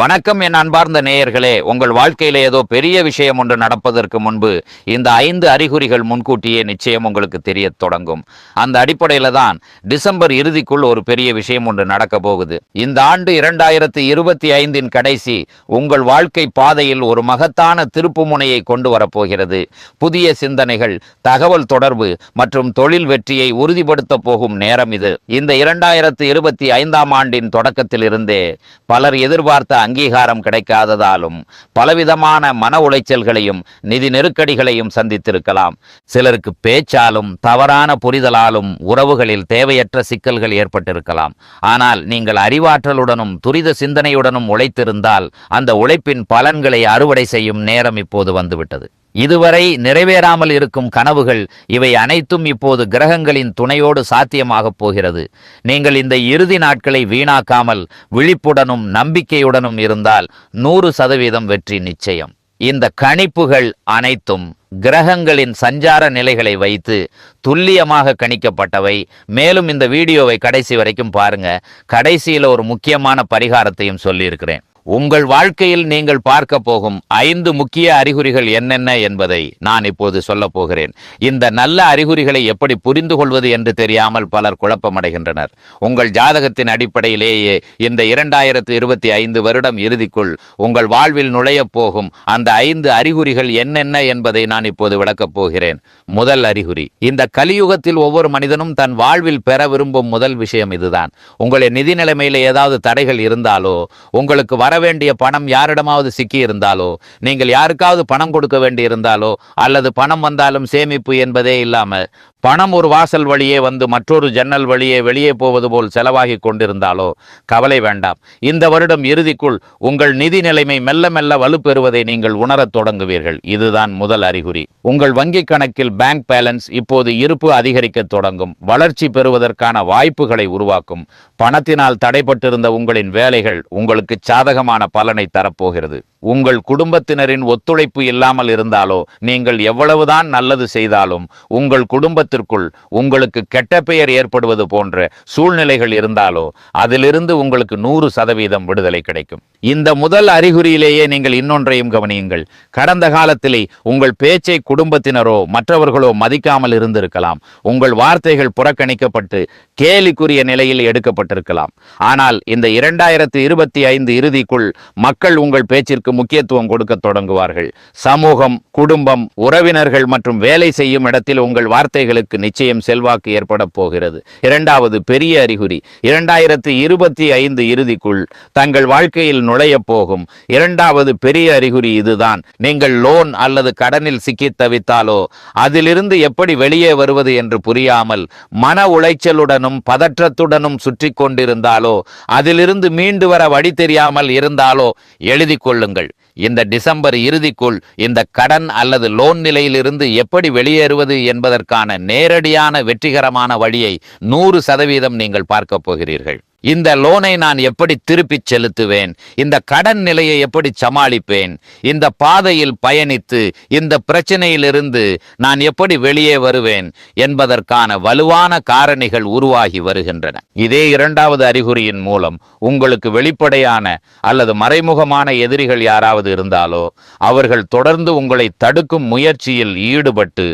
வணக்கம் என் அன்பார்ந்த நேயர்களே. உங்கள் வாழ்க்கையில ஏதோ பெரிய விஷயம் ஒன்று நடப்பதற்கு முன்பு இந்த ஐந்து அறிகுறிகள் முன்கூட்டியே நிச்சயம் உங்களுக்கு தெரிய தொடங்கும். அந்த அடிப்படையில தான் டிசம்பர் இறுதிக்குள் ஒரு பெரிய விஷயம் ஒன்று நடக்க போகுது. இந்த ஆண்டு இரண்டாயிரத்தி இருபத்தி ஐந்தின் கடைசி உங்கள் வாழ்க்கை பாதையில் ஒரு மகத்தான திருப்பு முனையை கொண்டு வரப்போகிறது புதிய சிந்தனைகள் தகவல் தொடர்பு மற்றும் தொழில் வெற்றியை உறுதிப்படுத்த போகும் நேரம் இது. இந்த இரண்டாயிரத்தி இருபத்தி ஐந்தாம் ஆண்டின் தொடக்கத்திலிருந்தே பலர் எதிர்பார்த்த அங்கீகாரம் கிடைக்காததாலும் பலவிதமான மன உளைச்சல்களையும் நிதி நெருக்கடிகளையும் சந்தித்திருக்கலாம். சிலருக்கு பேச்சாலும் தவறான புரிதலாலும் உறவுகளில் தேவையற்ற சிக்கல்கள் ஏற்பட்டிருக்கலாம். ஆனால் நீங்கள் அறிவாற்றலுடனும் துரித சிந்தனையுடனும் உழைத்திருந்தால் அந்த உழைப்பின் பலன்களை அறுவடை செய்யும் நேரம் இப்போது வந்துவிட்டது. இதுவரை நிறைவேறாமல் இருக்கும் கனவுகள் இவை அனைத்தும் இப்போது கிரகங்களின் துணையோடு சாத்தியமாகப் போகிறது. நீங்கள் இந்த இறுதி நாட்களை வீணாக்காமல் விழிப்புடனும் நம்பிக்கையுடனும் இருந்தால் நூறு சதவீதம் வெற்றி நிச்சயம். இந்த கணிப்புகள் அனைத்தும் கிரகங்களின் சஞ்சார நிலைகளை வைத்து துல்லியமாக கணிக்கப்பட்டவை. மேலும் இந்த வீடியோவை கடைசி வரைக்கும் பாருங்க. கடைசியில் ஒரு முக்கியமான பரிகாரத்தையும் சொல்லியிருக்கிறேன். உங்கள் வாழ்க்கையில் நீங்கள் பார்க்க போகும் ஐந்து முக்கிய அறிகுறிகள் என்னென்ன என்பதை நான் இப்போது சொல்ல போகிறேன். இந்த நல்ல அறிகுறிகளை எப்படி புரிந்து கொள்வது என்று தெரியாமல் பலர் குழப்பமடைகின்றனர். உங்கள் ஜாதகத்தின் அடிப்படையிலேயே இந்த இரண்டாயிரத்து இருபத்தி ஐந்து வருடம் இறுதிக்குள் உங்கள் வாழ்வில் நுழையப் போகும் அந்த ஐந்து அறிகுறிகள் என்னென்ன என்பதை நான் இப்போது விளக்கப் போகிறேன். முதல் அறிகுறி இந்த கலியுகத்தில் ஒவ்வொரு மனிதனும் தன் வாழ்வில் பெற விரும்பும் முதல் விஷயம் இதுதான். உங்களுடைய நிதி நிலைமையில் ஏதாவது தடைகள் இருந்தாலோ உங்களுக்கு வர வேண்டிய பணம் யாரிடமாவது சிக்கி இருந்தாலோ நீங்கள் யாருக்காவது பணம் கொடுக்க வேண்டி இருந்தாலோ அல்லது பணம் வந்தாலும் சேமிப்பு என்பதே இல்லாமல் பணம் ஒரு வாசல் வழியே வந்து மற்றொரு ஜன்னல் வழியே வெளியே போவது போல் செலவாகி கொண்டிருந்தாலோ? கவலை வேண்டாம். இந்த வருடம் இறுதிக்குள் உங்கள் நிதி நிலைமை மெல்ல மெல்ல வலுப்பெறுவதை நீங்கள் உணரத் தொடங்குவீர்கள். இதுதான் முதல் அறிகுறி. உங்கள் வங்கிக் கணக்கில் பேங்க் பேலன்ஸ் இப்போது இருப்பு அதிகரிக்க தொடங்கும். வளர்ச்சி பெறுவதற்கான வாய்ப்புகளை உருவாக்கும். பணத்தினால் தடைப்பட்டிருந்த உங்களின் வேலைகள் உங்களுக்கு சாதகமான பலனை தரப்போகிறது. உங்கள் குடும்பத்தினரின் ஒத்துழைப்பு இல்லாமல் இருந்தாலோ? நீங்கள் எவ்வளவுதான் நல்லது செய்தாலும் உங்கள் குடும்பத்திற்குள் உங்களுக்கு கெட்ட பெயர் ஏற்படுவது போன்ற சூழ்நிலைகள் இருந்தாலோ அதிலிருந்து உங்களுக்கு நூறு சதவீதம் விடுதலை கிடைக்கும். இந்த முதல் அறிகுறியிலேயே நீங்கள் இன்னொன்றையும் கவனியுங்கள். கடந்த காலத்திலே உங்கள் பேச்சை குடும்பத்தினரோ மற்றவர்களோ மதிக்காமல் இருந்திருக்கலாம். உங்கள் வார்த்தைகள் புறக்கணிக்கப்பட்டு கேலிக்குரிய நிலையில் எடுக்கப்பட்டிருக்கலாம். ஆனால் இந்த இரண்டாயிரத்தி இருபத்தி ஐந்து இறுதிக்குள் மக்கள் உங்கள் பேச்சிற்கு முக்கியத்துவம் கொடுக்க தொடங்குவார்கள். சமூகம் குடும்பம் உறவினர்கள் மற்றும் வேலை செய்யும் இடத்தில் உங்கள் வார்த்தைகளுக்கு நிச்சயம் செல்வாக்கு ஏற்பட போகிறது. இரண்டாவது பெரிய அறிகுறி இரண்டாயிரத்தி இருபத்தி ஐந்து இறுதிக்குள் தங்கள் வாழ்க்கையில் நுழைய போகும். இரண்டாவது பெரிய அறிகுறி இதுதான். நீங்கள் லோன் அல்லது கடனில் சிக்கி தவித்தாலோ அதிலிருந்து எப்படி வெளியே வருவது என்று புரியாமல் மன உளைச்சலுடனும் பதற்றத்துடனும் சுற்றி கொண்டிருந்தாலோ அதிலிருந்து மீண்டு வர வழி தெரியாமல் இருந்தாலோ எழுதி கொள்ளுங்கள். இந்த டிசம்பர் இறுதிக்குள் இந்த கடன் அல்லது லோன் நிலையிலிருந்து எப்படி வெளியேறுவது என்பதற்கான நேரடியான வெற்றிகரமான வழியை நூறு சதவீதம் நீங்கள் பார்க்க போகிறீர்கள். இந்த லோனை நான் எப்படி திருப்பி செலுத்துவேன்? இந்த கடன் நிலையை எப்படி சமாளிப்பேன்? இந்த பாதையில் பயணித்து இந்த பிரச்சனையிலிருந்து நான் எப்படி வெளியே வருவேன்? என்பதற்கான வலுவான காரணிகள் உருவாகி வருகின்றன. இதே இரண்டாவது அறிகுறியின் மூலம் உங்களுக்கு வெளிப்படையான அல்லது மறைமுகமான எதிரிகள் யாராவது இருந்தாலோ அவர்கள் தொடர்ந்து உங்களை தடுக்கும் முயற்சியில் ஈடுபட்டு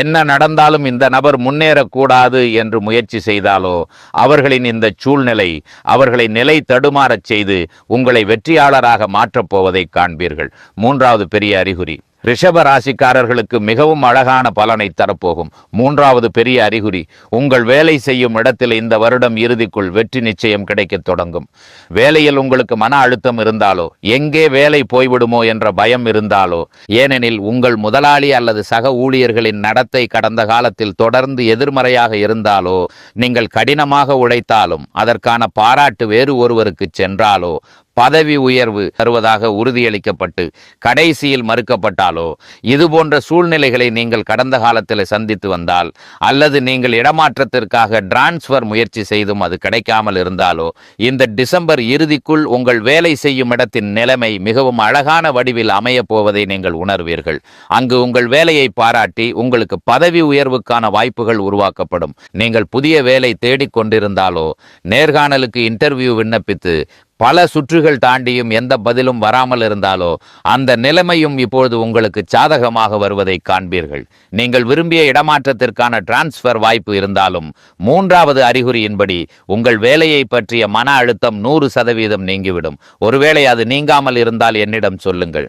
என்ன நடந்தாலும் இந்த நபர் முன்னேறக்கூடாது என்று முயற்சி செய்தாலோ அவர்களின் இந்த சூழ்நிலை அவர்களை நிலை தடுமாறச் செய்து உங்களை வெற்றியாளராக மாற்றப் போவதை காண்பீர்கள். மூன்றாவது பெரிய அறிகுறி. ரிஷப ராசிக்காரர்களுக்கு மிகவும் அழகான பலனை தரப்போகும். மூன்றாவது பெரிய அறிகுறி உங்கள் வேலை செய்யும் இடத்தில் இந்த வருடம் இறுதிக்குள் வெற்றி நிச்சயம் கிடைக்கத் தொடங்கும். வேலையில் உங்களுக்கு மன அழுத்தம் இருந்தாலோ எங்கே வேலை போய்விடுமோ என்ற பயம் இருந்தாலோ ஏனெனில் உங்கள் முதலாளி அல்லது சக ஊழியர்களின் நடத்தை கடந்த காலத்தில் தொடர்ந்து எதிர்மறையாக இருந்தாலோ நீங்கள் கடினமாக உழைத்தாலும் அதற்கான பாராட்டு வேறு ஒருவருக்கு சென்றாலோ பதவி உயர்வு தருவதாக உறுதியளிக்கப்பட்டு கடைசியில் மறுக்கப்பட்டாலோ இது போன்ற சூழ்நிலைகளை நீங்கள் கடந்த காலத்தில் சந்தித்து வந்தால் அல்லது நீங்கள் இடமாற்றத்திற்காக டிரான்ஸ்ஃபர் முயற்சி செய்தும் அது கிடைக்காமல் இருந்தாலோ இந்த டிசம்பர் இறுதிக்குள் உங்கள் வேலை செய்யும் இடத்தின் நிலைமை மிகவும் அழகான வடிவில் அமையப் போவதை நீங்கள் உணர்வீர்கள். அங்கு உங்கள் வேலையை பாராட்டி உங்களுக்கு பதவி உயர்வுக்கான வாய்ப்புகள் உருவாக்கப்படும். நீங்கள் புதிய வேலை தேடிக் கொண்டிருந்தாலோ நேர்காணலுக்கு இன்டர்வியூ விண்ணப்பித்து பல சுற்றுகள் தாண்டியும் எந்த பதிலும் வராமல் இருந்தாலோ அந்த நிலைமையும் இப்பொழுது உங்களுக்கு சாதகமாக வருவதை காண்பீர்கள். நீங்கள் விரும்பிய இடமாற்றத்திற்கான டிரான்ஸ்ஃபர் வாய்ப்பு இருந்தாலும் மூன்றாவது அறிகுறியின்படி உங்கள் வேலையை பற்றிய மன அழுத்தம் நூறு சதவீதம் நீங்கிவிடும். ஒருவேளை அது நீங்காமல் இருந்தால் என்னிடம் சொல்லுங்கள்.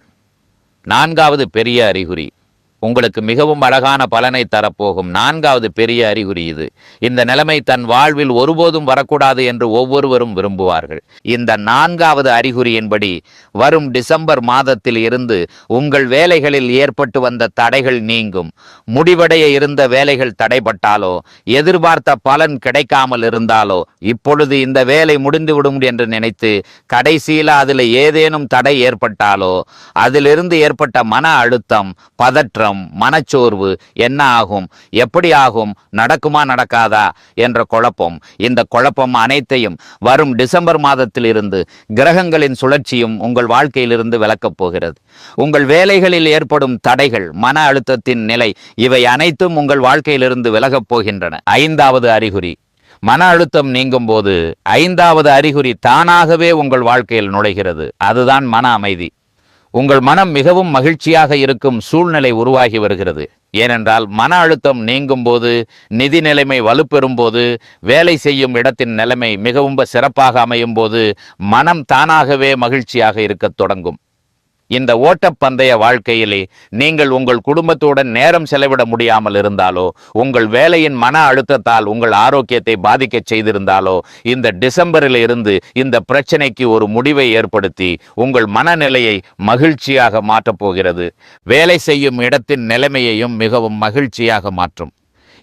நான்காவது பெரிய அறிகுறி. உங்களுக்கு மிகவும் அழகான பலனை தரப்போகும். நான்காவது பெரிய அறிகுறி இது. இந்த நிலைமை தன் வாழ்வில் ஒருபோதும் வரக்கூடாது என்று ஒவ்வொருவரும் விரும்புவார்கள். இந்த நான்காவது அறிகுறியின்படி வரும் டிசம்பர் மாதத்தில் இருந்து உங்கள் வேலைகளில் ஏற்பட்டு வந்த தடைகள் நீங்கும். முடிவடைய இருந்த வேலைகள் தடைப்பட்டாலோ எதிர்பார்த்த பலன் கிடைக்காமல் இருந்தாலோ இப்பொழுது இந்த வேலை முடிந்துவிடும் என்று நினைத்து கடைசியில் அதில் ஏதேனும் தடை ஏற்பட்டாலோ அதிலிருந்து ஏற்பட்ட மன அழுத்தம் பதற்றம் மனச்சோர்வு என்ன ஆகும் எப்படி ஆகும் நடக்குமா நடக்காதா? என்ற குழப்பம். இந்த குழப்பம் அனைத்தையும் வரும் டிசம்பர் மாதத்திலிருந்து கிரகங்களின் சுழற்சியும் உங்கள் வாழ்க்கையிலிருந்து விலக்கப் போகிறது. உங்கள் வேலைகளில் ஏற்படும் தடைகள் மன அழுத்தத்தின் நிலை இவை அனைத்தும் உங்கள் வாழ்க்கையிலிருந்து விலகப் போகின்றன. ஐந்தாவது அறிகுறி. மன அழுத்தம் நீங்கும் போது ஐந்தாவது அறிகுறி தானாகவே உங்கள் வாழ்க்கையில் நுழைகிறது. அதுதான் மன அமைதி. உங்கள் மனம் மிகவும் மகிழ்ச்சியாக இருக்கும் சூழ்நிலை உருவாகி வருகிறது. ஏனென்றால் மன அழுத்தம் நீங்கும் போது நிதி நிலைமை வலுப்பெறும் போது வேலை செய்யும் இடத்தின் நிலைமை மிகவும் சிறப்பாக அமையும் போது மனம் தானாகவே மகிழ்ச்சியாக இருக்கத் தொடங்கும். இந்த ஓட்டப்பந்தய வாழ்க்கையிலே நீங்கள் உங்கள் குடும்பத்துடன் நேரம் செலவிட முடியாமல் இருந்தாலோ உங்கள் வேலையின் மன அழுத்தத்தால் உங்கள் ஆரோக்கியத்தை பாதிக்க செய்திருந்தாலோ இந்த டிசம்பரில் இருந்து இந்த பிரச்சனைக்கு ஒரு முடிவை ஏற்படுத்தி உங்கள் மனநிலையை மகிழ்ச்சியாக மாற்றப் போகிறது. வேலை செய்யும் இடத்தின் நிலைமையையும் மிகவும் மகிழ்ச்சியாக மாற்றும்.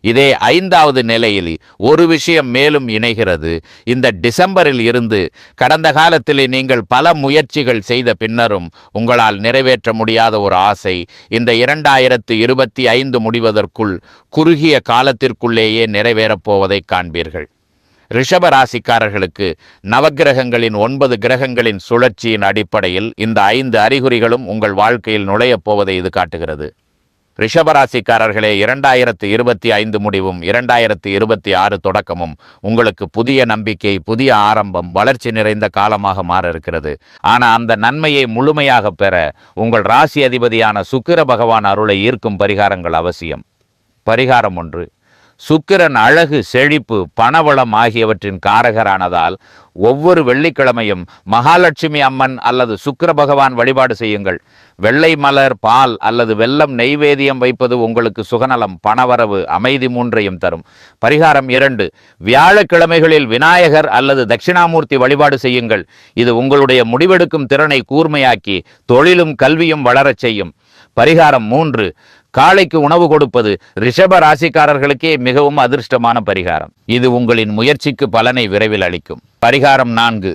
இதே ஐந்தாவது நிலையில் ஒரு விஷயம் மேலும் இணைகிறது. இந்த டிசம்பரில் இருந்து கடந்த காலத்தில் நீங்கள் பல முயற்சிகள் செய்த பின்னரும் உங்களால் நிறைவேற்ற முடியாத ஒரு ஆசை இந்த இரண்டாயிரத்து இருபத்தி ஐந்து முடிவதற்குள் குறுகிய காலத்திற்குள்ளேயே நிறைவேறப் போவதை காண்பீர்கள். ரிஷப ராசிக்காரர்களுக்கு நவக்கிரகங்களின் ஒன்பது கிரகங்களின் சுழற்சியின் அடிப்படையில் இந்த ஐந்து அறிகுறிகளும் உங்கள் வாழ்க்கையில் நுழையப் போவதை இது காட்டுகிறது. ரிஷபராசிக்காரர்களே இரண்டாயிரத்து இருபத்தி ஐந்து முடிவும் இரண்டாயிரத்து இருபத்தி ஆறு தொடக்கமும் உங்களுக்கு புதிய நம்பிக்கை புதிய ஆரம்பம் வளர்ச்சி நிறைந்த காலமாக மாற இருக்கிறது ஆனால் அந்த நன்மையை முழுமையாக பெற உங்கள் ராசி அதிபதியான சுக்கிர பகவான் அருளை ஈர்க்கும் பரிகாரங்கள் அவசியம். பரிகாரம் ஒன்று சுக்கிரன் அழகு செழிப்பு பணவளம் ஆகியவற்றின் காரகரானதால் ஒவ்வொரு வெள்ளிக்கிழமையும் மகாலட்சுமி அம்மன் அல்லது சுக்கிர பகவான் வழிபாடு செய்யுங்கள். வெள்ளை மலர் பால் அல்லது வெல்லம் நெய்வேதியம் வைப்பது உங்களுக்கு சுகநலம் பணவரவு அமைதி மூன்றையும் தரும். பரிகாரம் இரண்டு வியாழக்கிழமைகளில் விநாயகர் அல்லது தட்சிணாமூர்த்தி வழிபாடு செய்யுங்கள். இது உங்களுடைய முடிவெடுக்கும் திறனை கூர்மையாக்கி தொழிலும் கல்வியும் வளரச் செய்யும். பரிகாரம் மூன்று காளைக்கு உணவு கொடுப்பது ரிஷப ராசிக்காரர்களுக்கே மிகவும் அதிர்ஷ்டமான பரிகாரம். இது உங்களின் முயற்சிக்கு பலனை விரைவில் அளிக்கும். பரிகாரம் நான்கு.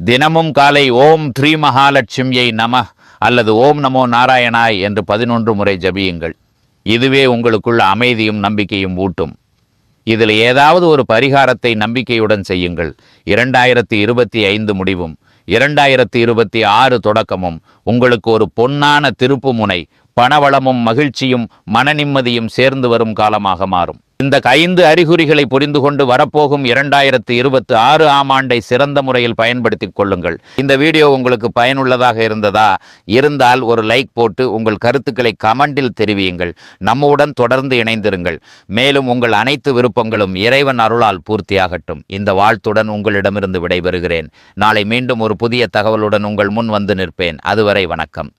தினமும் காலை ஓம் ஸ்ரீ மகாலட்சுமியை நம அல்லது ஓம் நமோ நாராயணாய் என்று பதினொன்று முறை ஜபியுங்கள். இதுவே உங்களுக்குள்ள அமைதியும் நம்பிக்கையும் ஊட்டும். இதில் ஏதாவது ஒரு பரிகாரத்தை நம்பிக்கையுடன் செய்யுங்கள். இரண்டாயிரத்தி இருபத்தி ஐந்து முடிவும் இரண்டாயிரத்தி இருபத்தி ஆறு தொடக்கமும் உங்களுக்கு ஒரு பொன்னான திருப்பு முனை பணவளமும் மகிழ்ச்சியும் மன நிம்மதியும் சேர்ந்து வரும் காலமாக மாறும். இந்த ஐந்து அறிகுறிகளை புரிந்து கொண்டு வரப்போகும் இரண்டாயிரத்தி இருபத்தி ஆறு ஆம் ஆண்டை சிறந்த முறையில் பயன்படுத்திக் கொள்ளுங்கள். இந்த வீடியோ உங்களுக்கு பயனுள்ளதாக இருந்ததா? இருந்தால் ஒரு லைக் போட்டு உங்கள் கருத்துக்களை கமெண்டில் தெரிவியுங்கள். நம்முடன் தொடர்ந்து இணைந்திருங்கள். மேலும் உங்கள் அனைத்து விருப்பங்களும் இறைவன் அருளால் பூர்த்தியாகட்டும். இந்த வாழ்த்துடன் உங்களிடமிருந்து விடைபெறுகிறேன். நாளை மீண்டும் ஒரு புதிய தகவலுடன் உங்கள் முன் வந்து நிற்பேன். அதுவரை வணக்கம்.